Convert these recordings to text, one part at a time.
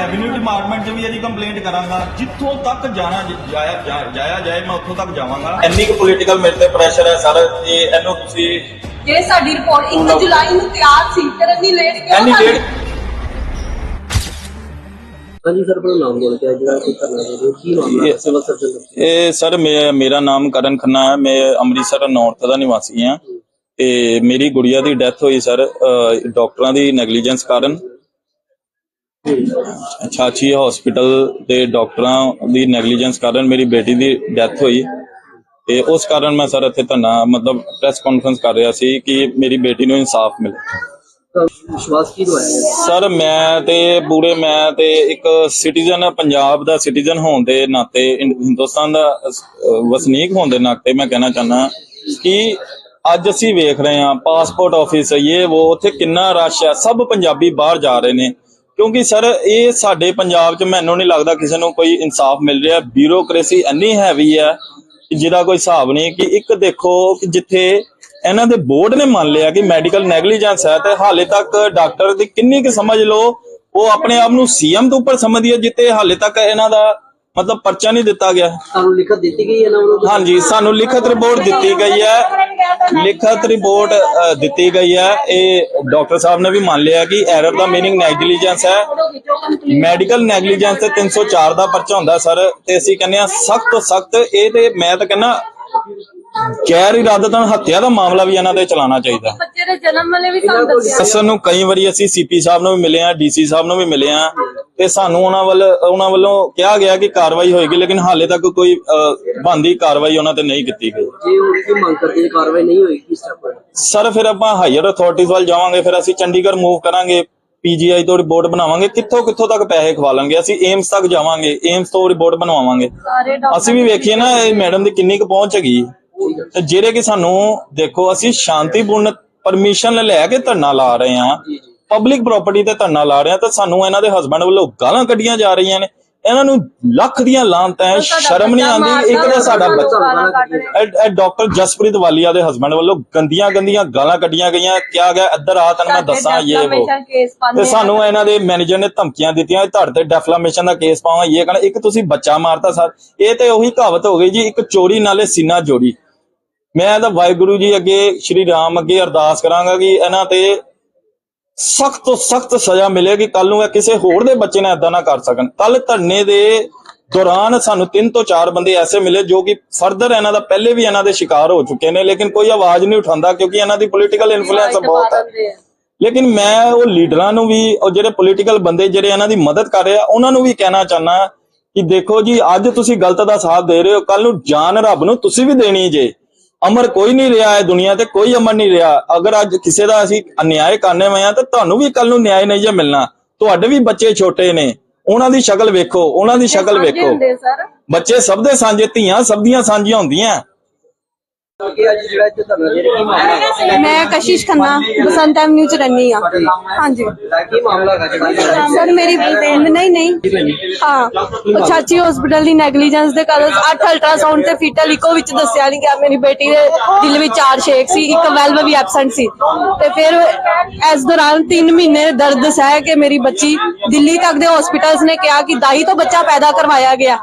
Revenue department 'ਚ ਵੀ ਇਹਦੀ complaint ਕਰਾਂਗਾ। ਜਿੱਥੋਂ ਤੱਕ ਜਾਣਾ ਜ- ਜਾਇਆ ਜਾ- ਜਾਇਆ ਜਾਏ ਮੈਂ ਉੱਥੋਂ ਤੱਕ ਜਾਵਾਂਗਾ। ਇੰਨੀ ਕੁ ਪੋਲੀਟੀਕਲ ਮੇਰੇ ਤੇ ਪ੍ਰੈਸ਼ਰ ਹੈ ਸਰ ਇਹ ਇਹਨੂੰ ਤੁਸੀਂ ਜੇ ਸਾਡੀ ਰਿਪੋਰਟ 1 ਜੁਲਾਈ ਨੂੰ ਤਿਆਰ ਸੀ ਫਿਰ ਇੰਨੀ ਲੇਟ ਕਿਉਂ ਇੰਨੀ ਡੇਟ ਹਾਂਜੀ ਸਰ ਆਪਣਾ ਨਾਮ ਬੋਲ ਕੇ ਜਿਹੜਾ ਕੋਈ ਕਰਨਾ ਚਾਹੀਦਾ ਕੀ ਮਾਮਲਾ ਹੈ? ਸਿਵਲ ਸਰਜਨ ਇਹ ਸਰ ਮੇਰਾ ਨਾਮ ਕਰਨ ਖੰਨਾ ਹੈ ਮੈਂ ਅੰਮ੍ਰਿਤਸਰ ਨਾਰਥ ਦਾ ਨਿਵਾਸੀ ਹਾਂ। ਤੇ ਮੇਰੀ ਗੁੜੀਆ ਦੀ ਡੈਥ ਹੋਈ ਸਰ ਡਾਕਟਰਾਂ ਦੀ ਨੈਗਲੀਜੈਂਸ ਕਾਰਨ। ਛਾਛੀ ਹਸਪੀਟਲ ਦੇ ਡਾਕਟਰਾਂ ਦੀ ਨੈਗਲੀਜੈਂਸ ਕਾਰਨ ਮੇਰੀ ਬੇਟੀ ਦੀ ਡੈਥ ਹੋਈ ਤੇ ਉਸ ਕਾਰਨ ਮੈਂ ਸਰ ਇੱਥੇ ਧਰਨਾ ਮਤਲਬ ਪ੍ਰੈਸ ਕਾਨਫਰੰਸ ਕਰ ਰਿਹਾ ਸੀ ਕਿ ਮੇਰੀ ਬੇਟੀ ਨੂੰ ਇਨਸਾਫ ਮਿਲੇ। ਤਾਂ ਵਿਸ਼ਵਾਸ ਕੀ ਦਵਾਇਆ ਗਿਆ? ਸਰ ਮੈਂ ਤੇ ਪੂਰੇ ਮੈਂ ਤੇ ਇੱਕ ਸਿਟੀਜ਼ਨ ਪੰਜਾਬ ਦਾ ਸਿਟੀਜ਼ਨ ਹੋਣ ਦੇ ਨਾਤੇ ਹਿੰਦੁਸਤਾਨ ਦਾ ਵਸਨੀਕ ਹੋਣ ਦੇ ਨਾਤੇ ਮੈਂ ਕਹਿਣਾ ਚਾਹਨਾ ਕਿ ਅੱਜ ਅਸੀਂ ਵੇਖ ਰਹੇ ਹਾਂ ਪਾਸਪੋਰਟ ਆਫਿਸ ਇਹ ਉਹ ਉੱਥੇ ਕਿੰਨਾ ਰਸ਼ ਹੈ ਸਭ ਪੰਜਾਬੀ ਬਾਹਰ ਜਾ ਰਹੇ ਨੇ। ਕਿਉਂਕਿ ਸਰ, ਇਹ ਸਾਡੇ ਪੰਜਾਬ 'ਚ ਮੈਨੂੰ ਨਹੀਂ ਲੱਗਦਾ ਕਿਸੇ ਨੂੰ ਕੋਈ ਇਨਸਾਫ ਮਿਲ ਰਿਹਾ। ਬਿਊਰੋਕ੍ਰੇਸੀ ਇੰਨੀ ਹੈਵੀ ਹੈ ਜਿਹਦਾ ਕੋਈ ਹਿਸਾਬ ਨਹੀਂ ਕਿ ਇੱਕ ਦੇਖੋ ਕਿ ਜਿੱਥੇ ਇਹਨਾਂ ਦੇ ਬੋਰਡ ਨੇ ਮੰਨ ਲਿਆ ਕਿ ਮੈਡੀਕਲ ਨੈਗਲੀਜੈਂਸ ਹੈ, ਤੇ ਹਾਲੇ ਤੱਕ ਡਾਕਟਰ ਦੀ ਕਿੰਨੀ ਕੁ ਸਮਝ ਲੋ ਉਹ ਆਪਣੇ ਆਪ ਨੂੰ ਸੀਐਮ ਤੋਂ ਉੱਪਰ ਸਮਝਦੀ ਹੈ ਜਿੱਤੇ ਹਾਲੇ ਤੱਕ ਇਹਨਾਂ ਦਾ ਮਤਲਬ ਪਰਚਾ ਨਹੀਂ ਦਿੱਤਾ ਗਿਆ। ਤੁਹਾਨੂੰ ਲਿਖਤ ਦਿੱਤੀ ਗਈ ਹੈ ਨਾ ਉਹਨਾਂ ਨੂੰ? ਹਾਂਜੀ ਸਾਨੂੰ ਲਿਖਤ ਰਿਪੋਰਟ ਦਿੱਤੀ ਗਈ ਹੈ। ਲਿਖਤ ਰਿਪੋਰਟ ਅ, ਦਿੱਤੀ ਗਈ ਹੈ। ਇਹ ਡਾਕਟਰ ਸਾਹਿਬ ਨੇ ਵੀ ਮੰਨ ਲਿਆ ਕਿ ਐਰਰ ਦਾ ਮੀਨਿੰਗ ਨੈਗਲੀਜੈਂਸ ਹੈ। ਮੈਡੀਕਲ ਨੈਗਲੀਜੈਂਸ ਤੇ 304 ਦਾ ਪਰਚਾ ਹੁੰਦਾ ਸਰ। ਤੇ ਅਸੀਂ ਕਹਿੰਦੇ ਆ ਸਖਤ ਤੋਂ ਸਖਤ ਇਹ ਤੇ ਮੈਂ ਤਾਂ ਕਹਿੰਦਾ ਗੈਰ ਇਰਾਦਤਨ ਹੱਤਿਆ ਦਾ ਮਾਮਲਾ ਵੀ ਇਹਨਾਂ ਤੇ ਚਲਾਉਣਾ ਚਾਹੀਦਾ। ਬੱਚੇ ਦੇ ਜਨਮ ਵੇਲੇ ਵੀ ਸਾਨੂੰ ਦੱਸਿਆ ਅਸਲ ਨੂੰ ਕਈ ਵਾਰੀ ਅਸੀਂ ਸੀਪੀ ਸਾਹਿਬ ਨੂੰ ਵੀ ਮਿਲੇ ਆ ਡੀਸੀ ਸਾਹਿਬ ਨੂੰ ਵੀ ਮਿਲੇ ਆ ਤੇ ਸਾਨੂੰ ਉਹਨਾਂ ਵੱਲ ਉਹਨਾਂ ਵੱਲੋਂ ਕਿਹਾ ਗਿਆ ਕਿ ਕਾਰਵਾਈ ਹੋਏਗੀ ਲੇਕਿਨ ਹਾਲੇ ਤੱਕ ਕੋਈ ਬੰਦੀ ਕਾਰਵਾਈ ਉਹਨਾਂ ਤੇ ਨਹੀਂ ਕੀਤੀ ਗਈ। ਜੇ ਉਹ ਕੀ ਮੰਗ ਕਰਦੇ ਨੇ ਕਾਰਵਾਈ ਨਹੀਂ ਹੋਏਗੀ ਕਿਸ ਤਰ੍ਹਾਂ ਸਰ ਫਿਰ ਆਪਾਂ ਹਾਇਰ ਅਥਾਰਟੀਜ਼ ਵੱਲ ਜਾਵਾਂਗੇ ਫਿਰ ਅਸੀਂ ਚੰਡੀਗੜ੍ਹ ਮੂਵ ਕਰਾਂਗੇ ਪੀਜੀਆਈ ਤੋਂ ਰਿਪੋਰਟ ਬਣਾਵਾਂਗੇ ਕਿੱਥੋਂ ਕਿੱਥੋਂ ਤੱਕ ਪੈਸੇ ਖਵਾ ਲਾਂਗੇ ਅਸੀਂ ਏਮਸ ਤੱਕ ਜਾਵਾਂਗੇ ਏਮਸ ਤੋਂ ਰਿਪੋਰਟ ਬਣਵਾਵਾਂਗੇ। ਅਸੀਂ ਵੀ ਵੇਖੀਏ ਨਾ ਇਹ ਮੈਡਮ ਦੀ ਕਿੰਨੀ ਕੁ ਪਹੁੰਚ ਹੈਗੀ। ਤੇ ਜਿਹੜੇ ਕਿ ਸਾਨੂੰ ਦੇਖੋ ਅਸੀਂ ਸ਼ਾਂਤੀਪੂਰਨ ਪਰਮਿਸ਼ਨ ਲੈ ਕੇ ਧਰਨਾ ਲਾ ਰਹੇ ਹਾਂ ਪਬਲਿਕ ਪ੍ਰਾਪਰਟੀ ਤੇ ਧਰਨਾ ਲਾ ਰਹੇ ਤਾਂ ਸਾਨੂੰ ਇਹਨਾਂ ਦੇ ਹਸਬੰਡ ਵੱਲੋਂ ਗਾਲਾਂ ਕੱਢੀਆਂ ਜਾ ਰਹੀਆਂ ਨੇ। ਇਹਨਾਂ ਨੂੰ ਲੱਖ ਦੀਆਂ ਲਾਂਤਾਂ ਸ਼ਰਮ ਨਹੀਂ ਆਉਂਦੀ। ਇੱਕ ਤਾਂ ਸਾਡਾ ਬੱਚਾ ਇਹ- ਡਾਕਟਰ ਜਸਪ੍ਰੀਤ ਵਾਲੀਆ ਦੇ ਹਸਬੰਡ ਵੱਲੋਂ ਗੰਦੀਆਂ ਗੰਦੀਆਂ ਗਾਲਾਂ ਕੱਢੀਆਂ ਗਈਆਂ। ਕਿਹਾ ਗਿਆ ਇੱਧਰ ਆ ਤੈਨੂੰ ਮੈਂ ਦੱਸਾਂ ਇਹ ਉਹ। ਤੇ ਸਾਨੂੰ ਇਹਨਾਂ ਦੇ ਮੈਨੇਜਰ ਨੇ ਧਮਕੀਆਂ ਦਿੱਤੀਆਂ ਤੁਹਾਡੇ ਤੇ ਡੈਫਲਾਮੇਸ਼ਨ ਦਾ ਕੇਸ ਪਾਵਾਂ ਇਹ ਕਹਿੰਦਾ ਇੱਕ ਤੁਸੀਂ ਬੱਚਾ ਮਾਰਤਾ ਸਰ। ਇਹ ਤੇ ਉਹੀ ਕਹਾਵਤ ਹੋ ਗਈ ਜੀ ਇੱਕ ਚੋਰੀ ਨਾਲੇ ਸੀਨਾ ਜੋੜੀ। ਮੈਂ ਤਾਂ ਵਾਹਿਗੁਰੂ ਜੀ ਅੱਗੇ ਸ਼੍ਰੀ ਰਾਮ ਅੱਗੇ ਅਰਦਾਸ ਕਰਾਂਗਾ ਕਿ ਇਹਨਾਂ ਤੇ ਸਖਤ ਤੋਂ ਸਖਤ ਸਜ਼ਾ ਮਿਲੇ ਕਿ ਕੱਲ ਨੂੰ ਇਹ ਕਿਸੇ ਹੋਰ ਦੇ ਬੱਚੇ ਨਾਲ ਇਦਾਂ ਨਾ ਕਰ ਸਕਣ। ਕੱਲ ਧਰਨੇ ਦੇ ਦੌਰਾਨ ਸਾਨੂੰ ਤਿੰਨ ਤੋਂ ਚਾਰ ਬੰਦੇ ਐਸੇ ਮਿਲੇ ਜੋ ਕਿ ਫਰਦਰ ਇਹਨਾਂ ਦਾ ਪਹਿਲੇ ਵੀ ਇਹਨਾਂ ਦੇ ਸ਼ਿਕਾਰ ਹੋ ਚੁੱਕੇ ਨੇ ਲੇਕਿਨ ਕੋਈ ਆਵਾਜ਼ ਨਹੀਂ ਉਠਾਉਂਦਾ ਕਿਉਂਕਿ ਇਹਨਾਂ ਦੀ ਪੋਲੀਟੀਕਲ ਇਨਫਲੂਐਂਸ ਬਹੁਤ ਹੈ। ਲੇਕਿਨ ਮੈਂ ਉਹ ਲੀਡਰਾਂ ਨੂੰ ਵੀ ਉਹ ਜਿਹੜੇ ਪੋਲੀਟੀਕਲ ਬੰਦੇ ਜਿਹੜੇ ਇਹਨਾਂ ਦੀ ਮਦਦ ਕਰ ਰਹੇ ਆ ਉਹਨਾਂ ਨੂੰ ਵੀ ਕਹਿਣਾ ਚਾਹਨਾ ਕਿ ਦੇਖੋ ਜੀ ਅੱਜ ਤੁਸੀਂ ਗਲਤ ਦਾ ਸਾਥ ਦੇ ਰਹੇ ਹੋ ਕੱਲ ਨੂੰ ਜਾਨ ਰੱਬ ਨੂੰ ਤੁਸੀਂ ਵੀ ਦੇਣੀ ਜੇ। ਅਮਰ ਕੋਈ ਨਹੀਂ ਰਿਹਾ ਹੈ ਦੁਨੀਆ ਤੇ ਕੋਈ ਅਮਰ ਨਹੀਂ ਰਿਹਾ। ਅਗਰ ਅੱਜ ਕਿਸੇ ਦਾ ਅਸੀਂ ਅਨਿਆਏ ਕਰਨੇ ਹੋਏ ਆ ਤਾਂ ਤੁਹਾਨੂੰ ਵੀ ਕੱਲ ਨੂੰ ਨਿਆਂ ਨਹੀਂ ਜੇ ਮਿਲਣਾ। ਤੁਹਾਡੇ ਵੀ ਬੱਚੇ ਛੋਟੇ ਨੇ। ਉਹਨਾਂ ਦੀ ਸ਼ਕਲ ਵੇਖੋ ਉਹਨਾਂ ਦੀ ਸ਼ਕਲ ਵੇਖੋ। ਬੱਚੇ ਸਭ ਦੇ ਸਾਂਝੇ ਧੀਆਂ ਸਭ ਦੀਆਂ ਸਾਂਝੀਆਂ ਹੁੰਦੀਆਂ। ਮੈਂ ਕਸ਼ਿਸ਼ ਖੰਨਾ ਬਸੰਤ ਐਵਨਿਊ ਚ ਰਹਿੰਦੀ ਆ ਹਾਂਜੀ। ਕੀ ਮਾਮਲਾ ਹੈ ਜਿਹੜਾ ਸਰ ਮੇਰੀ ਨਹੀਂ ਨਹੀਂ। ਹਾਂ ਉਹ ਚਾਚੀ ਹਸਪੀਟਲ ਦੀ ਨੈਗਲੀਜੈਂਸ ਦੇ ਕਾਰਨ 8 ਅਲਟਰਾਸਾਊਂਡ ਤੇ ਫੀਟਲ ਇਕੋ ਵਿੱਚ ਦੱਸਿਆ ਨਹੀਂ ਗਿਆ। ਮੇਰੀ ਬੇਟੀ ਦੇ ਦਿਲ ਵਿੱਚ ਚਾਰ ਸ਼ੇਕ ਸੀ ਇੱਕ ਵੈਲਵ ਵੀ ਐਬਸੈਂਟ ਸੀ। ਤੇ ਫਿਰ ਇਸ ਦੌਰਾਨ 3 ਮਹੀਨੇ ਦਰਦ ਸਹਿ ਕੇ ਮੇਰੀ ਬੱਚੀ ਦਿੱਲੀ ਤੱਕ ਦੇ ਹਸਪੀਟਲਸ ਨੇ ਕਿਹਾ ਕਿ ਦਾਈ ਤੋਂ ਬੱਚਾ ਪੈਦਾ ਕਰਵਾਇਆ ਗਿਆ।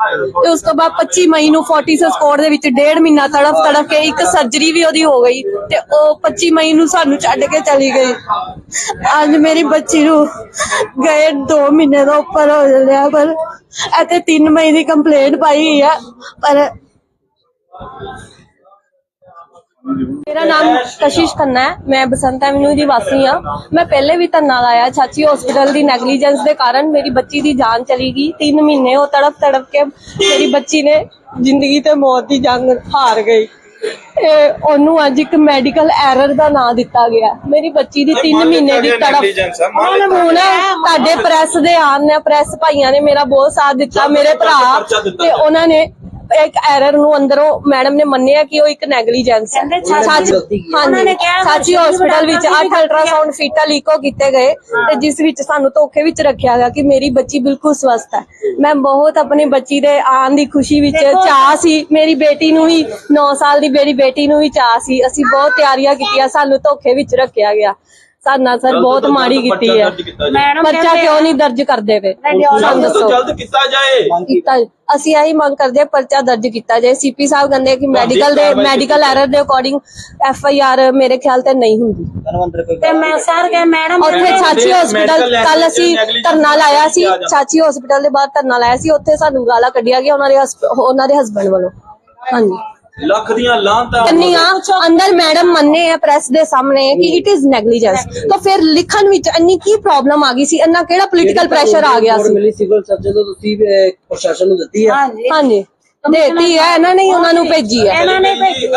ਤੇ ਉਸ ਤੋਂ ਬਾਅਦ 25 ਮਈ ਨੂੰ ਫੋਰਟਿਸਸ ਕੋਡ ਦੇ ਵਿੱਚ ਡੇਢ ਮਹੀਨਾ ਤੜਫ ਤੜਫ ਕੇ ਇੱਕ ਸਰਜਰੀ ਵੀ ਉਹਦੀ ਹੋ ਗਈ ਤੇ ਉਹ 25 ਮਈ ਨੂੰ ਸਾਨੂੰ ਛੱਡ ਕੇ ਚਲੀ ਗਈ। ਅੱਜ ਮੇਰੀ ਬੱਚੀ ਨੂੰ ਗਏ 2 ਮਹੀਨੇ ਦਾ ਉੱਪਰ ਹੋ ਚੱਲਿਆ ਪਰ ਅਤੇ 3 ਮਈ ਦੀ ਕੰਪਲੇਂਟ ਪਾਈ ਹੈ ਪਰ ਮੇਰਾ ਨਾਮ ਕਸ਼ਿਸ਼ ਖੰਨਾ ਹੈ। ਮੈਂ ਬਸੰਤ ਐਵਨਿਊ ਦੀ ਵਾਸੀ ਹਾਂ। ਮੈਂ ਪਹਿਲੇ ਵੀ ਧਰਨਾ ਲਾਇਆ ਚਾਚੀ ਹਸਪੀਟਲ ਦੀ ਨੈਗਲੀਜੈਂਸ ਦੇ ਕਾਰਨ ਮੇਰੀ ਬੱਚੀ ਦੀ ਜਾਨ ਚਲੀ ਗਈ। 3 ਮਹੀਨੇ ਉਹ ਤੜਪ ਤੜਪ ਕੇ ਮੇਰੀ ਬੱਚੀ ਨੇ ਜ਼ਿੰਦਗੀ ਤੇ ਮੌਤ ਦੀ ਜੰਗ ਹਾਰ ਗਈ। ਉਹਨੂੰ ਅੱਜ ਇੱਕ ਮੈਡੀਕਲ ਐਰਰ ਦਾ ਨਾਂ ਦਿੱਤਾ ਗਿਆ। ਮੇਰੀ ਬੱਚੀ ਦੀ 3 ਮਹੀਨੇ ਦੀ ਤੜਪ ਹੁਣ ਤੁਹਾਡੇ ਪ੍ਰੈਸ ਦੇ ਆਨ ਨੇ ਪ੍ਰੈਸ ਭਾਈਆਂ ਨੇ ਮੇਰਾ ਬਹੁਤ ਸਾਥ ਦਿੱਤਾ ਮੇਰੇ ਭਰਾ ਤੇ ਉਹਨਾਂ ਨੇ ਇੱਕ ਐਰਰ ਨੂੰ ਅੰਦਰੋਂ ਮੈਡਮ ਨੇ ਮੰਨਿਆ ਕਿ ਉਹ ਇੱਕ ਨੈਗਲੀਜੈਂਸ ਹੈ। ਸੱਚ ਹਾਂਜੀ। ਸਾਚੀ ਹਸਪੀਟਲ ਵਿੱਚ 8 ਅਲਟਰਾਸਾਊਂਡ ਫੀਟਲ ਇਕੋ ਕੀਤੇ ਗਏ ਤੇ ਜਿਸ ਵਿੱਚ ਸਾਨੂੰ ਧੋਖੇ ਵਿੱਚ ਰੱਖਿਆ ਗਿਆ ਕਿ ਮੇਰੀ ਬੱਚੀ ਬਿਲਕੁਲ ਸਵਸਥ ਹੈ। ਮੈਂ ਬਹੁਤ ਆਪਣੀ ਬੱਚੀ ਦੇ ਆਉਣ ਦੀ ਖੁਸ਼ੀ ਵਿੱਚ ਚਾਹ ਸੀ। ਮੇਰੀ ਬੇਟੀ ਨੂੰ ਵੀ 9 ਸਾਲ ਦੀ ਮੇਰੀ ਬੇਟੀ ਨੂੰ ਵੀ ਚਾਹ ਸੀ। ਅਸੀਂ ਬਹੁਤ ਤਿਆਰੀਆਂ ਕੀਤੀਆਂ। ਸਾਨੂੰ ਧੋਖੇ ਵਿੱਚ ਰੱਖਿਆ ਗਿਆ। ਧਰਨਾ ਸਰ ਬਹੁਤ ਮਾੜੀ ਕੀਤੀ ਹੈ। ਪਰਚਾ ਕਿਉਂ ਨਹੀਂ ਦਰਜ ਕਰਦੇ ਪਏ? ਸਾਨੂੰ ਜਲਦ ਤੋਂ ਦੱਸੋ ਜਲਦ ਕੀਤਾ ਜਾਏ। ਕੀਤਾ ਅਸੀਂ ਇਹੀ ਮੰਗ ਕਰਦੇ ਹਾਂ ਪਰਚਾ ਦਰਜ ਕੀਤਾ ਜਾਏ। ਸੀਪੀ ਸਾਹਿਬ ਕਹਿੰਦੇ ਕਿ ਮੈਡੀਕਲ ਦੇ ਮੈਡੀਕਲ ਐਰਰ ਦੇ ਅਕੋਰਡਿੰਗ ਐਫ ਆਈ ਆਰ ਮੇਰੇ ਖਿਆਲ ਤੇ ਨਹੀਂ ਹੁੰਦੀ। ਤੇ ਮੈਂ ਸਰ ਗਏ ਮੈਡਮ ਉੱਥੇ ਮੈਡਮ, ਚਾਚੀ ਹਸਪੀਟਲ ਕੱਲ ਅਸੀਂ ਧਰਨਾ ਲਾਇਆ ਸੀ। ਆ। ਚਾਚੀ ਹਸਪੀਟਲ ਦੇ ਬਾਹਰ ਧਰਨਾ ਲਾਇਆ ਸੀ। ਉੱਥੇ ਸਾਨੂੰ ਗਾਲਾਂ ਕੱਢਿਆ ਗਿਆ ਉਹਨਾਂ ਦੇ ਉਹਨਾਂ ਦੇ ਹਸਬੰਡ ਵੱਲੋਂ। ਹਾਂਜੀ। ਲੱਖ ਦੀਆਂ ਲਾਂਤਾਂ ਕੰਨੀ ਆ ਅੰਦਰ ਮੈਡਮ ਮੰਨੇ ਆ ਪ੍ਰੈਸ ਦੇ ਸਾਹਮਣੇ ਕਿ ਇਟ ਇਜ਼ ਨੈਗਲੀਜੈਂਸ ਤਾਂ ਫਿਰ ਲਿਖਣ ਵਿੱਚ ਇੰਨੀ ਕੀ ਪ੍ਰੋਬਲਮ ਆ ਗਈ ਸੀ? ਇੰਨਾ ਕਿਹੜਾ ਪੋਲੀਟੀਕਲ ਪ੍ਰੈਸ਼ਰ ਆ ਗਿਆ ਸੀ? ਮਿਲੀ ਸਿਵਲ ਸਰਜਨ ਤੋਂ ਤੁਸੀਂ ਪ੍ਰਸ਼ਾਸਨ ਨੂੰ ਦਿੱਤੀ ਹੈ ਹਾਂਜੀ। ਹਾਂਜੀ। ਦੇਤੀ ਹੈ ਇਹਨਾਂ ਨੇ ਹੀ ਉਹਨਾਂ ਨੂੰ ਭੇਜੀ ਹੈ ਇਹਨਾਂ ਨੇ ਭੇਜੀ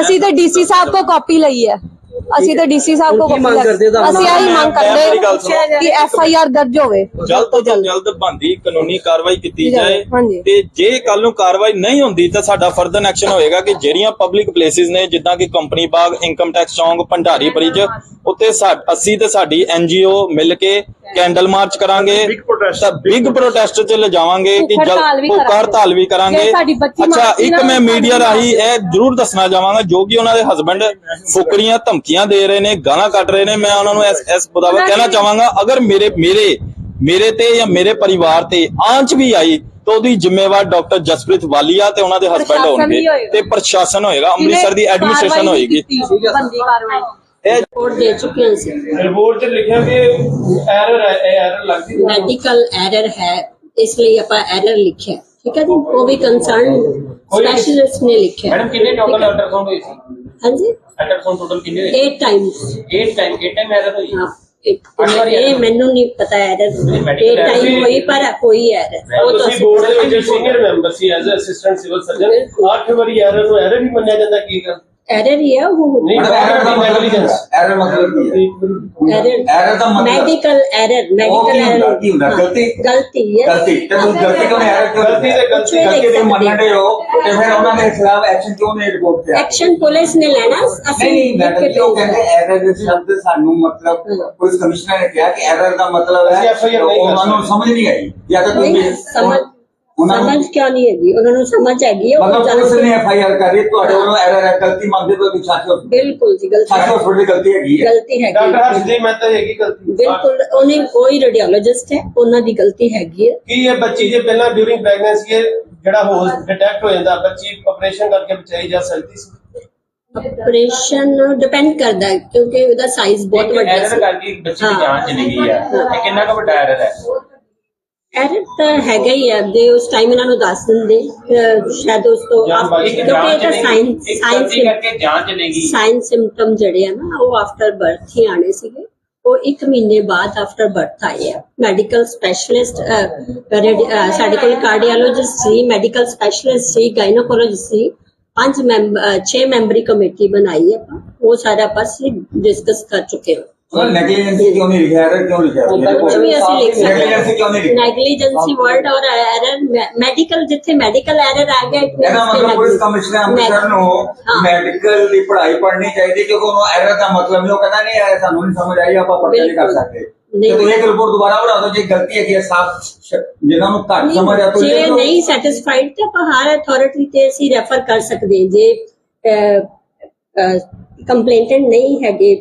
ਅਸੀਂ ਤਾਂ ਡੀਸੀ ਸਾਹਿਬ ਕੋ ਕਾਪੀ ਲਈ ਹੈ ਅਸੀਂ ਤਾਂ ਡੀਸੀ ਸਾਹਿਬ ਕੋ ਮੰਗ ਕਰਦੇ? ਅਸੀਂ ਆਹੀ ਮੰਗ ਕਰਦੇ। ਕਿ ਐਫ ਆਈ ਆਰ ਦਰਜ ਹੋਵੇ ਜਲਦ ਤੋਂ ਜਲਦ ਬੰਦੀ ਕਾਨੂੰਨੀ ਕਾਰਵਾਈ ਕੀਤੀ ਜਾਏ। ਤੇ ਜੇ ਕੱਲ ਨੂੰ ਕਾਰਵਾਈ ਨਹੀਂ ਹੁੰਦੀ ਤਾਂ ਸਾਡਾ ਫਰਦਰ ਐਕਸ਼ਨ ਹੋਏਗਾ ਕਿ ਜਿਹੜੀਆਂ ਪਬਲਿਕ ਪਲੇਸਿਸ ਨੇ ਜਿੱਦਾਂ ਕਿ ਕੰਪਨੀ ਬਾਗ ਇਨਕਮ ਟੈਕਸ ਚੌਂਕ ਭੰਡਾਰੀ ਬ੍ਰਿਜ ਉੱਤੇ ਅਸੀਂ ਤੇ ਸਾਡੀ ਐਨਜੀਓ ਮਿਲ ਕੇ ਕੈਂਡਲ ਮਾਰਚ ਕਰਾਂਗੇ ਤਾਂ ਬਿਗ ਪ੍ਰੋਟੈਸਟ ਚ ਲਿਜਾਵਾਂਗੇ ਕਿ ਭੁੱਖ ਹੜਤਾਲ ਵੀ ਭੁੱਖ ਕਰਾਂਗੇ। ਹੜਤਾਲ ਵੀ ਕਰਾਂਗੇ ਜੇ ਸਾਡੀ ਬੱਚੀ ਅੱਛਾ ਇੱਕ ਮੈਂ ਮੀਡੀਆ ਰਾਹੀਂ ਇਹ ਜ਼ਰੂਰ ਦੱਸਣਾ ਚਾਹਾਂਗਾ ਜੋ ਕਿ ਉਹਨਾਂ ਦੇ ਹਸਬੰਡ ਫੁਕਰੀਆਂ ਧਮਕੀਆਂ ਦੇ ਰਹੇ ਨੇ ਗਾਲਾਂ ਕੱਢ ਰਹੇ ਨੇ ਮੈਂ ਉਹਨਾਂ ਨੂੰ ਇਸ ਇਸ ਮੁਤਾਬਕ ਕਹਿਣਾ ਚਾਹਾਂਗਾ ਅਗਰ ਮੇਰੇ ਮੇਰੇ ਮੇਰੇ ਤੇ ਜਾਂ ਮੇਰੇ ਪਰਿਵਾਰ ਤੇ ਆਂਚ ਵੀ ਆਈ ਤਾਂ ਉਹਦੀ ਜ਼ਿੰਮੇਵਾਰ ਡਾਕਟਰ ਜਸਪ੍ਰੀਤ ਵਾਲੀਆ ਤੇ ਉਹਨਾਂ ਦੇ ਹਸਬੰਡ ਪ੍ਰਸ਼ਾਸਨ ਹੋਣਗੇ ਹੋਏਗਾ। ਤੇ ਪ੍ਰਸ਼ਾਸਨ ਹੋਏਗਾ ਅੰਮ੍ਰਿਤਸਰ ਦੀ ਐਡਮਿਨਿਸਟ੍ਰੇਸ਼ਨ ਹੋਏਗੀ ਕਾਰਵਾਈ ਇਹ ਰਿਪੋਰਟ ਦੇ ਚੁੱਕੇ ਹਾਂ ਅਸੀਂ ਰਿਪੋਰਟ 'ਚ ਲਿਖਿਆ ਕਿ ਐਰਰ ਹੈ ਇਹ ਐਰਰ ਲੱਗਦੀ ਮੈਡੀਕਲ ਐਰਰ ਹੈ ਇਸ ਲਈ ਆਪਾਂ ਐਰਰ ਲਿਖਿਆ। ਠੀਕ ਹੈ ਜੀ? ਉਹ ਵੀ ਕੰਸਰਨ ਸਪੈਸ਼ਲਿਸਟ ਨੇ ਲਿਖਿਆ। ਮੈਡਮ ਕਿੰਨੇ ਟੋਟਲ ਅਲਟਰਾਸਾਊਂਡ ਹੋਈ ਸੀ? ਹਾਂਜੀ? ਅਲਟਰਾਸਾਊਂਡ ਟੋਟਲ ਕਿੰਨੇ ਹੋਏ 8 ਟਾਈਮਸ 8 ਟਾਈਮ 8 ਟਾਈਮ ਐਰਰ ਹੋਈ? ਹਾਂ ਇਹ ਮੈਨੂੰ ਨਹੀਂ ਪਤਾ ਐਰਰ medical 8 error ਟਾਈਮ ਹੋਈ? ਪਰ ਕੋਈ ਐਰਰ ਉਹ ਤੁਸੀਂ ਬੋਰਡ ਦੇ ਵਿੱਚ ਸੀਨੀਅਰ ਮੈਂਬਰ ਸੀ ਐਜ਼ ਅਸਿਸਟੈਂਟ ਸਿਵਲ ਸਰਜਨ 8 ਵਾਰੀ ਐਰਰ ਨੂੰ ਐਰਰ ਹੀ ਮੰਨਿਆ ਜਾਂਦਾ ਕੀ ਗੱਲ? ਐਰਰ ਹੀ ਹੈ ਉਹ ਨਹੀਂ ਐਰਰ ਦੀ ਐਰਰ ਮਤਲਬ ਕੀ ਹੈ ਐਰਰ ਦਾ ਮਤਲਬ- ਮੈਡੀਕਲ ਐਰਰ ਮੈਡੀਕਲ ਐਰਰ ਕੀ ਹੁੰਦਾ ਗਲਤੀ ਗਲਤੀ ਹੈ ਗਲਤੀ ਤੇ ਤੁਸੀਂ ਗਲਤੀ ਕਿਉਂ ਐਰਰ ਕਿਉਂ ਗਲਤੀ ਤੇ ਗਲਤੀ ਗਲਤੀ ਤੇ ਮੰਨਦੇ ਹੋ ਤੇ ਫਿਰ ਉਹਨਾਂ ਦੇ ਖਿਲਾਫ ਐਕਸ਼ਨ ਕਿਉਂ ਨਹੀਂ ਰਿਪੋਰਟ ਕੀਤਾ ਐਕਸ਼ਨ ਪੁਲਿਸ ਨੇ ਲੈਣਾ ਅਸੀਂ ਨਹੀਂ ਮੈਡਮ ਜੀ ਉਹ ਕਹਿੰਦੇ ਐਰਰ ਦੇ ਸ਼ਬਦ ਸਾਨੂੰ ਮਤਲਬ ਪੁਲਿਸ ਕਮਿਸ਼ਨਰ ਨੇ ਕਿਹਾ ਕਿ ਐਰਰ ਦਾ ਮਤਲਬ ਹੈ ਉਹਨਾਂ ਨੂੰ। ਸਮਝ ਨਹੀਂ ਆਈ ਜਾਂ ਤਾਂ ਤੁਸੀਂ ਸਮਝ ਸਮਝ ਕਿਉਂ ਨਹੀਂ ਹੈਗੀ ਉਹਨਾਂ ਨੂੰ ਸਮਝ ਹੈਗੀ ਹੈ, ਉਹ ਮਤਲਬ ਪੁਲਿਸ ਜਾਣਦੇ- ਨੇ ਐਫ ਆਈ ਆਰ ਕਰੀ ਤੁਹਾਡੇ ਵੱਲੋਂ ਐਰਰ ਹੈ ਗਲਤੀ ਮੰਨਦੇ ਹੋ ਕਿ ਸਾਥੀ ਬਿਲਕੁਲ ਜੀ ਗਲਤੀ ਸਾਥੀ ਹਸਪੀਟਲ ਦੀ ਗਲਤੀ ਹੈਗੀ ਹੈ ਗਲਤੀ ਡਾਕਟਰ ਹੈਗੀ ਹਰਸ਼ਦੀਪ ਮਹਿਤਾ ਹੈਗੀ ਗਲਤੀ ਬਿਲਕੁਲ ਉਹਨੇ ਕੋਈ ਰੇਡੀਓਲੋਜਿਸਟ ਹੈ ਉਹਨਾਂ ਦੀ ਗਲਤੀ ਹੈਗੀ ਹੈ ਕੀ ਇਹ ਬੱਚੀ ਜੇ ਪਹਿਲਾਂ ਡਿਊਰਿੰਗ ਪ੍ਰੈਗਨੈਂਸੀ ਜਿਹੜਾ ਹੋ ਡਿਟੈਕਟ ਹੋ ਜਾਂਦਾ ਬੱਚੀ ਆਪਰੇਸ਼ਨ ਕਰਕੇ ਬਚਾਈ ਜਾ ਸਕਦੀ ਸੀ ਆਪਰੇਸ਼ਨ ਡਿਪੈਂਡ ਕਰਦਾ ਹੈ ਕਿਉਂਕਿ ਉਹਦਾ ਸਾਈਜ਼ ਬਹੁਤ ਵੱਡਾ ਐਰਰ ਸੀ। ਕਰਕੇ ਇੱਕ ਬੱਚੀ ਦੀ ਹਾਂ। ਜਾਨ ਚਲੀ ਗਈ ਆ ਇਹ ਕਿੰਨਾ ਕੁ ਵੱਡਾ ਐਰਰ ਹੈ। ਐਰਰ ਤਾਂ ਹੈਗਾ ਹੀ ਹੈ ਦੇ ਉਸ ਟਾਈਮ ਇਹਨਾਂ ਨੂੰ ਦੱਸ ਦਿੰਦੇ ਅਹ ਸ਼ਾਇਦ ਉਸ ਤੋਂ ਜਾਂ after- ਇੱਕ ਕਿਉਂਕਿ ਜਾਨ ਇਹ ਤਾਂ ਚਲੀ ਸਾਇੰਸ ਗਈ ਇੱਕ ਗਲਤੀ ਸਾਇੰਸ ਕਰਕੇ ਜਾਨ ਚਲੀ ਗਈ। ਸਾਇੰਸ ਸਿੰਪਟਮ ਜਿਹੜੇ ਆ ਨਾ ਉਹ ਆਫਟਰ ਬਰਥ ਹੀ ਆਣੇ ਸੀਗੇ। ਉਹ 1 ਮਹੀਨੇ ਬਾਅਦ ਆਫਟਰ ਬਰਥ ਆਏ ਆ। ਮੈਡੀਕਲ ਸਪੈਸ਼ਲਿਸਟ ਸਾਡੇ ਕੋਲ ਕਾਰਡੀਓਲੋਜਿਸਟ ਸੀ ਮੈਡੀਕਲ ਸਪੈਸ਼ਲਿਸਟ ਸੀ ਗਾਇਨੋਕੋਲੋਜਿਸਟ ਸੀ। ਪੰਜ ਮੈਂਬਰ 6 ਮੈਂਬਰੀ ਕਮੇਟੀ ਬਣਾਈ ਆਪਾਂ। ਉਹ ਸਾਰਾ ਆਪਾਂ ਡਿਸਕਸ ਕਰ ਚੁੱਕੇ ਹਾਂ। ਉਹ ਨੈਗਲੀਜੈਂਸੀ ਕਿਉਂ ਨਹੀਂ ਲਿਖਿਆ ਐਰਰ ਕਿਉਂ ਲਿਖਿਆ ਕੁਝ ਵੀ ਅਸੀਂ ਲਿਖ ਸਕਦੇ ਨੈਗਲੀਜੈਂਸੀ ਕਿਉਂ ਨਹੀਂ ਲਿਖਿਆ ਨੈਗਲੀਜੈਂਸੀ ਵਰਡ ਔਰ ਐਰਰ ਮੈਡੀਕਲ ਜਿੱਥੇ ਮੈਡੀਕਲ ਐਰਰ ਆ ਗਿਆ ਇਹਦਾ ਮਤਲਬ ਪੁਲਿਸ ਕਮਿਸ਼ਨਰ ਅੰਮ੍ਰਿਤਸਰ ਨੂੰ ਹਾਂ। ਮੈਡੀਕਲ ਦੀ ਪੜ੍ਹਾਈ ਪੜ੍ਹਨੀ ਚਾਹੀਦੀ ਕਿਉਂਕਿ ਉਹਨੂੰ ਐਰਰ ਦਾ ਮਤਲਬ ਨਹੀਂ ਉਹ ਕਹਿੰਦਾ ਨਹੀਂ ਇਹ ਸਾਨੂੰ ਨਹੀਂ ਸਮਝ ਆਈ ਆਪਾਂ ਪੜ੍ਹ ਨਹੀਂ ਕਰ। ਸਕਦੇ। ਤੇ ਤੁਸੀਂ ਇੱਕ ਰਿਪੋਰਟ ਦੁਬਾਰਾ ਬਣਾ ਦਿਓ ਜੇ ਗਲਤੀ ਹੈਗੀ ਹੈ ਸਾਫ਼ ਜਿਨ੍ਹਾਂ ਨੂੰ ਘੱਟ ਸਮਝ ਆ ਜੇ ਨਹੀਂ ਸੈਟੀਸਫਾਈਡ ਤੇ ਆਪਾਂ ਹਰ ਅਥਾਰਟੀ ਤੇ ਅਸੀਂ ਰੈਫਰ ਕਰ ਸਕਦੇ ਹਾਂ। ਜੇ ਕੰਪਲੇਂਟੈਂਟ ਨਹੀਂ ਹੈਗੇ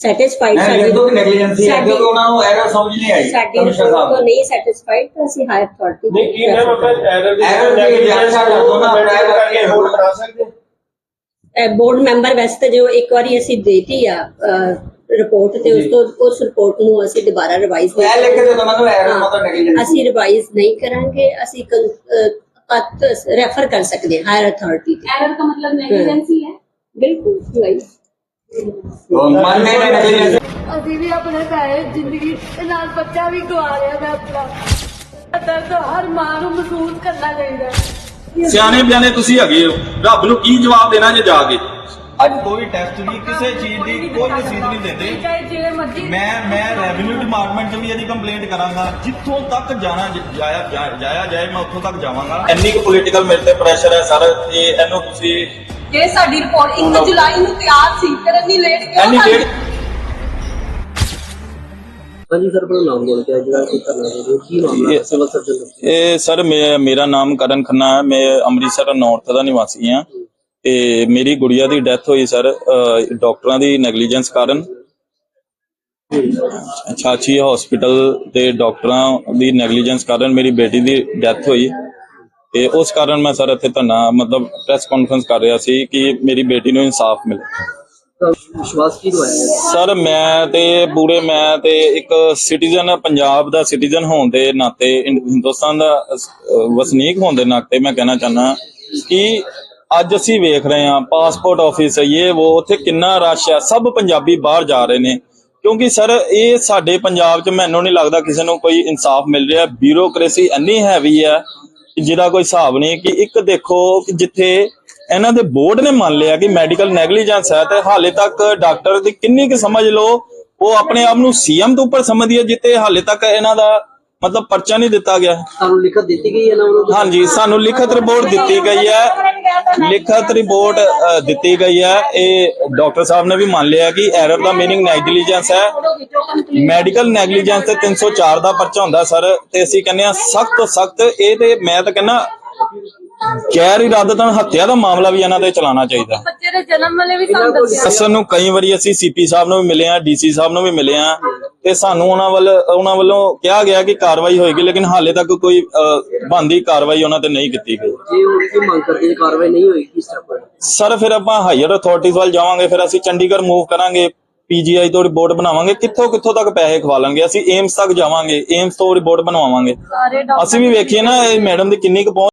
ਸੈਟੀਸਫਾਈਡ ਸਾਡੇ ਜਦੋਂ ਕਿ ਨੈਗਲੀਜੈਂਸੀ ਹੈ ਜਦੋਂ ਉਹਨਾਂ ਨੂੰ ਐਰਰ ਸਮਝ ਨਹੀਂ ਆਈ ਸਾਡੀ ਰਿਪੋਰਟ ਤੋਂ ਨਹੀਂ ਸੈਟੀਸਫਾਈਡ ਤਾਂ ਅਸੀਂ ਹਾਈ ਅਥਾਰਟੀ ਨਹੀਂ ਕੀ ਮੈਮ ਅਗਰ ਐਰਰ ਦੀ ਨੈਗਲੀਜੈਂਸ ਹੈ ਦੋਨਾਂ ਅਪਲਾਈ ਕਰਕੇ ਹੋਲਡ ਕਰਾ ਸਕਦੇ ਬੋਰਡ ਮੈਂਬਰ ਵੈਸੇ ਜੋ ਇੱਕ ਵਾਰੀ ਅਸੀਂ ਦੇਤੀ ਆ ਰਿਪੋਰਟ ਤੇ ਉਸ ਤੋਂ ਉਸ ਰਿਪੋਰਟ ਨੂੰ ਅਸੀਂ ਦੁਬਾਰਾ ਰਿਵਾਈਜ਼ ਨਹੀਂ ਕਰਾਂਗੇ ਲਿਖ ਕੇ ਦੋ ਮੈਨੂੰ ਐਰਰ ਮਤਲਬ ਨੈਗਲੀਜੈਂਸ ਅਸੀਂ ਰਿਵਾਈਜ਼ ਨਹੀਂ ਕਰਾਂਗੇ ਅਸੀਂ ਰੈਫਰ ਕਰ ਸਕਦੇ ਹਾਂ ਹਾਇਰ ਅਥਾਰਟੀ ਐਰਰ ਦਾ ਮਤਲਬ ਨੈਗਲੀਜੈਂਸੀ ਹੈ? ਬਿਲਕੁਲ ਰਾਈਟ ਮੰਨਦੇ ਨੇ ਨੈਗਲੀਜੈਂਸੀ ਅਸੀਂ ਵੀ ਆਪਣੇ ਪੈਸੇ ਜ਼ਿੰਦਗੀ ਨਾਲ ਬੱਚਾ ਵੀ ਗਵਾ ਲਿਆ ਮੈਂ ਆਪਣਾ। ਦਰਦ ਹਰ ਮਾਂ ਨੂੰ ਮਹਿਸੂਸ ਕਰਨਾ ਚਾਹੀਦਾ। ਹੈ ਸਿਆਣੇ ਬਿਆਨੇ ਤੁਸੀਂ ਹੈਗੇ ਹੋ। ਰੱਬ ਨੂੰ ਕੀ ਜਵਾਬ ਦੇਣਾ ਜੇ ਜਾ ਕੇ? ਅੱਜ ਕੋਈ ਟੈਸਟ ਨਹੀਂ ਕਿਸੇ ਚੀਜ਼ ਦੀ ਕੋਈ ਰਸੀਦ ਨਹੀਂ ਦਿੰਦੇ। ਚਾਹੇ ਜਿਹੜੇ ਮਰਜ਼ੀ ਮੈਂ ਮੈਂ ਰੈਵਨਿਊ ਡਿਪਾਰਟਮੈਂਟ 'ਚ ਵੀ ਇਹਦੀ ਕੰਪਲੇਂਟ ਕਰਾਂਗਾ। ਜਿੱਥੋਂ ਤੱਕ ਜਾਣਾ ਜ- ਜਾਇਆ ਜਾ- ਜਾਇਆ ਜਾਏ ਮੈਂ ਉੱਥੋਂ ਤੱਕ ਜਾਵਾਂਗਾ। ਇੰਨੀ ਕੁ ਪੋਲੀਟੀਕਲ ਮੇਰੇ ਤੇ ਪ੍ਰੈਸ਼ਰ ਹੈ ਸਰ ਤੇ ਇਹਨੂੰ ਤੁਸੀਂ ਜੇ ਸਾਡੀ ਰਿਪੋਰਟ 1 ਜੁਲਾਈ ਨੂੰ ਤਿਆਰ ਸੀ ਫਿਰ ਇੰਨੀ ਲੇਟ ਕਿਉਂ ਇੰਨੀ ਕਰ ਲੇਟ ਹਾਂਜੀ ਸਰ ਆਪਣਾ ਨਾਮ ਬੋਲ ਕੇ ਜਿਹੜਾ ਦੇ ਰਹੇ ਹੋ ਕੀ ਮਾਮਲਾ ਹੈ? ਸਿਵਲ ਸਰਜਨ ਦਾ। ਇਹ ਸਰ ਮੇ- ਮੇਰਾ ਨਾਮ ਕਰਨ ਖੰਨਾ ਹੈ। ਮੈਂ ਅੰਮ੍ਰਿਤਸਰ ਨਾਰਥ ਦਾ ਨਿਵਾਸੀ ਹਾਂ। ਤੇ ਮੇਰੀ ਗੁੜੀਆ ਦੀ ਡੈਥ ਹੋਈ ਸਰ ਡਾਕਟਰਾਂ ਦੀ ਨੈਗਲੀਜੈਂਸ ਕਾਰਨ। ਛਾਛੀ ਹਸਪੀਟਲ ਦੇ ਡਾਕਟਰਾਂ ਦੀ ਨੈਗਲੀਜੈਂਸ ਕਾਰਨ ਮੇਰੀ ਬੇਟੀ ਦੀ ਡੈਥ ਹੋਈ। ਤੇ ਉਸ ਕਾਰਨ ਮੈਂ ਸਰ ਇੱਥੇ ਧਰਨਾ ਮਤਲਬ ਪ੍ਰੈਸ ਕਾਨਫਰੰਸ ਕਰ ਰਿਹਾ ਸੀ ਕਿ ਮੇਰੀ ਬੇਟੀ ਨੂੰ ਇਨਸਾਫ ਮਿਲੇ। ਵਿਸ਼ਵਾਸ ਕੀ ਦਵਾਇਆ? ਸਰ ਮੈਂ ਤੇ ਪੂਰੇ ਮੈਂ ਤੇ ਇੱਕ ਸਿਟੀਜ਼ਨ ਪੰਜਾਬ ਦਾ ਸਿਟੀਜ਼ਨ ਹੋਣ ਦੇ ਨਾਤੇ ਹਿੰਦੁਸਤਾਨ ਦਾ ਵਸਨੀਕ ਹੋਣ ਦੇ ਨਾਤੇ ਮੈਂ ਕਹਿਣਾ ਚਾਹਨਾ ਕਿ ਅੱਜ ਅਸੀਂ ਵੇਖ ਰਹੇ ਹਾਂ ਪਾਸਪੋਰਟ ਆਫਿਸ ਇਹ, ਉਹ ਉੱਥੇ ਕਿੰਨਾ ਰਸ਼ ਹੈ, ਸਭ ਪੰਜਾਬੀ ਬਾਹਰ ਜਾ ਰਹੇ ਨੇ। ਕਿਉਂਕਿ ਸਰ, ਇਹ ਸਾਡੇ ਪੰਜਾਬ 'ਚ ਮੈਨੂੰ ਨਹੀਂ ਲੱਗਦਾ ਕਿਸੇ ਨੂੰ ਕੋਈ ਇਨਸਾਫ ਮਿਲ ਰਿਹਾ। ਬਿਊਰੋਕ੍ਰੇਸੀ ਇੰਨੀ ਹੈਵੀ ਹੈ ਜਿਹਦਾ ਕੋਈ ਹਿਸਾਬ ਨਹੀਂ ਕਿ ਇੱਕ ਦੇਖੋ ਕਿ ਜਿੱਥੇ ਇਹਨਾਂ ਦੇ ਬੋਰਡ ਨੇ ਮੰਨ ਲਿਆ ਕਿ ਮੈਡੀਕਲ ਨੈਗਲੀਜੈਂਸ ਹੈ ਤੇ ਹਾਲੇ ਤੱਕ ਡਾਕਟਰ ਦੀ ਕਿੰਨੀ ਕੁ ਸਮਝ ਲਓ, ਉਹ ਆਪਣੇ ਆਪ ਨੂੰ ਸੀਐਮ ਤੋਂ ਉੱਪਰ ਸਮਝਦੀ ਹੈ ਜਿੱਤੇ ਹਾਲੇ ਤੱਕ ਇਹਨਾਂ ਦਾ ਮਤਲਬ ਪਰਚਾ ਨਹੀਂ ਦਿੱਤਾ ਗਿਆ। ਤੁਹਾਨੂੰ ਲਿਖਤ ਦਿੱਤੀ ਗਈ ਹੈ ਨਾ ਉਹਨਾਂ ਨੂੰ? ਹਾਂਜੀ ਸਾਨੂੰ ਲਿਖਤ ਰਿਪੋਰਟ ਦਿੱਤੀ ਗਈ ਹੈ। ਲਿਖਤ ਰਿਪੋਰਟ ਅ, ਦਿੱਤੀ ਗਈ ਹੈ। ਇਹ ਡਾਕਟਰ ਸਾਹਿਬ ਨੇ ਵੀ ਮੰਨ ਲਿਆ ਕਿ ਐਰਰ ਦਾ ਮੀਨਿੰਗ ਨੈਗਲੀਜੈਂਸ ਹੈ। ਮੈਡੀਕਲ ਨੈਗਲੀਜੈਂਸ ਤੇ 304 ਦਾ ਪਰਚਾ ਹੁੰਦਾ ਸਰ। ਤੇ ਅਸੀਂ ਕਹਿੰਦੇ ਆ ਸਖਤ ਤੋਂ ਸਖਤ ਇਹ ਤੇ ਮੈਂ ਤਾਂ ਕਹਿੰਦਾ ਗੈਰ ਇਰਾਦਤਨ ਹੱਤਿਆ ਦਾ ਮਾਮਲਾ ਵੀ ਇਹਨਾਂ ਤੇ ਚਲਾਉਣਾ ਚਾਹੀਦਾ। ਬੱਚੇ ਦੇ ਜਨਮ ਵੇਲੇ ਵੀ ਸਾਨੂੰ ਦੱਸਿਆ ਅਸਲ ਨੂੰ ਕਈ ਵਾਰੀ ਅਸੀਂ ਸੀਪੀ ਸਾਹਿਬ ਨੂੰ ਵੀ ਮਿਲੇ ਆ ਡੀਸੀ ਸਾਹਿਬ ਨੂੰ ਵੀ ਮਿਲੇ ਆ ਤੇ ਸਾਨੂੰ ਉਹਨਾਂ ਵੱਲ ਉਹਨਾਂ ਵੱਲੋਂ ਕਿਹਾ ਗਿਆ ਕਿ ਕਾਰਵਾਈ ਹੋਏਗੀ ਲੇਕਿਨ ਹਾਲੇ ਤੱਕ ਕੋਈ ਬੰਦੀ ਕਾਰਵਾਈ ਉਹਨਾਂ ਤੇ ਨਹੀਂ ਕੀਤੀ ਗਈ ਜੇ ਉਹ ਕੀ ਮੰਗ ਕਰਦੇ ਨੇ ਕਾਰਵਾਈ ਨਹੀਂ ਹੋਈ ਕਿਸ ਤਰ੍ਹਾਂ ਹੋਏਗਾ? ਸਰ ਫਿਰ ਆਪਾਂ ਹਾਇਰ ਅਥਾਰਟੀਜ਼ ਵੱਲ ਜਾਵਾਂਗੇ ਫਿਰ ਅਸੀਂ ਚੰਡੀਗੜ੍ਹ ਮੂਵ ਕਰਾਂਗੇ ਪੀਜੀਆਈ ਤੋਂ ਰਿਪੋਰਟ ਬਣਾਵਾਂਗੇ ਕਿੱਥੋਂ ਕਿੱਥੋਂ ਤੱਕ ਪੈਸੇ ਖਵਾਲਾਂਗੇ ਅਸੀਂ ਏਮਸ ਤੱਕ ਜਾਵਾਂਗੇ ਏਮਸ ਤੋਂ ਰਿਪੋਰਟ ਬਣਵਾਵਾਂਗੇ ਅਸੀਂ ਵੀ ਵੇਖੀਏ ਨਾ ਇਹ ਮੈਡਮ ਦੀ ਕਿੰਨੀ ਕੁ ਪਹੁੰਚ